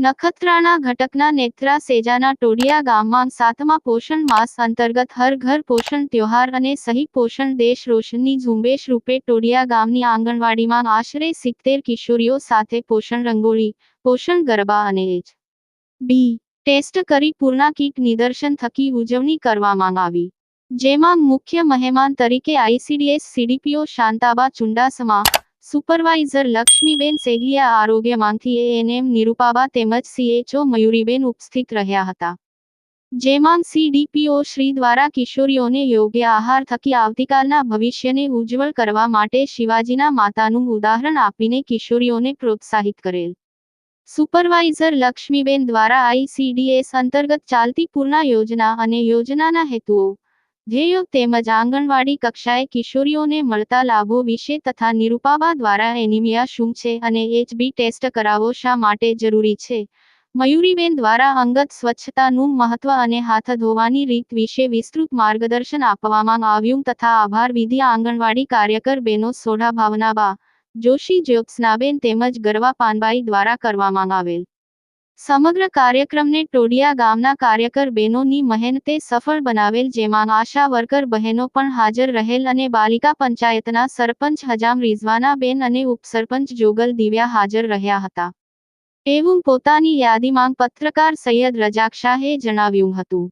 નખત્રાણા ઘટકના નેત્રા સેજાના ટોડિયા ગામમાં સાતમા પોષણ માસ અંતર્ગત હર ઘર પોષણ ત્યોહાર અને સહી પોષણ દેશ રોશનની ઝુંબેશ રૂપે ટોડિયા ગામની આંગણવાડીમાં આશરે સિત્તેર કિશોરીઓ સાથે પોષણ રંગોળી, પોષણ ગરબા અને એચ બી. ટેસ્ટ કરી પૂર્ણા કીટ નિદર્શન થકી ઉજવણી કરવામાં આવી. જેમાં મુખ્ય મહેમાન તરીકે ICDS, CDPO, Shantaba, Chudasama supervisor Laxmiben Segaliya આરોગ્યમાંથી ANM Nirupaba તેમજ સીએચઓ મયુરીબેન ઉપસ્થિત રહ્યા હતા. જેમાં સીડીપીઓ શ્રી દ્વારા કિશોરીઓને યોગ્ય આહાર થકી આવતીકાલના ભવિષ્યને ઉજ્જવળ કરવા માટે શિવાજીના માતાનું ઉદાહરણ આપીને કિશોરીઓને પ્રોત્સાહિત કરેલ. સુપરવાઇઝર લક્ષ્મીબેન દ્વારા આઈસીડીએસ અંતર્ગત ચાલતી પૂર્ણા યોજના અને યોજનાના હેતુઓ ધ્યેયો તેમજ આંગણવાડી કક્ષાએ કિશોરીઓને મળતા લાભો વિશે તથા નિરૂપાબા દ્વારા એનિમિયા શું છે અને એચબી ટેસ્ટ કરાવો શા માટે જરૂરી છે? મયુરીબેન દ્વારા અંગત સ્વચ્છતાનું મહત્વ અને હાથ ધોવાની રીત વિશે વિસ્તૃત માર્ગદર્શન આપવામાં આવ્યું તથા આભાર વિધિ આંગણવાડી કાર્યકર બેનો સોઢા ભાવનાબા, જોશી જ્યોત્સનાબેન તેમજ ગરવા પાનબાઈ દ્વારા કરવામાં આવેલ. સમગ્ર કાર્યક્રમને ટોડિયા ગામના કાર્યકર બહેનોની મહેનતે સફળ બનાવેલ જેમાં આશા વર્કર બહેનો પણ હાજર રહેલ અને બાલિકા પંચાયતના સરપંચ હજામ રિઝવાનાબેન અને ઉપસરપંચ જોગલ દિવ્યા હાજર રહ્યા હતા. એવું પોતાની યાદીમાં પત્રકાર સૈયદ રજાક શાહે જણાવ્યું હતું.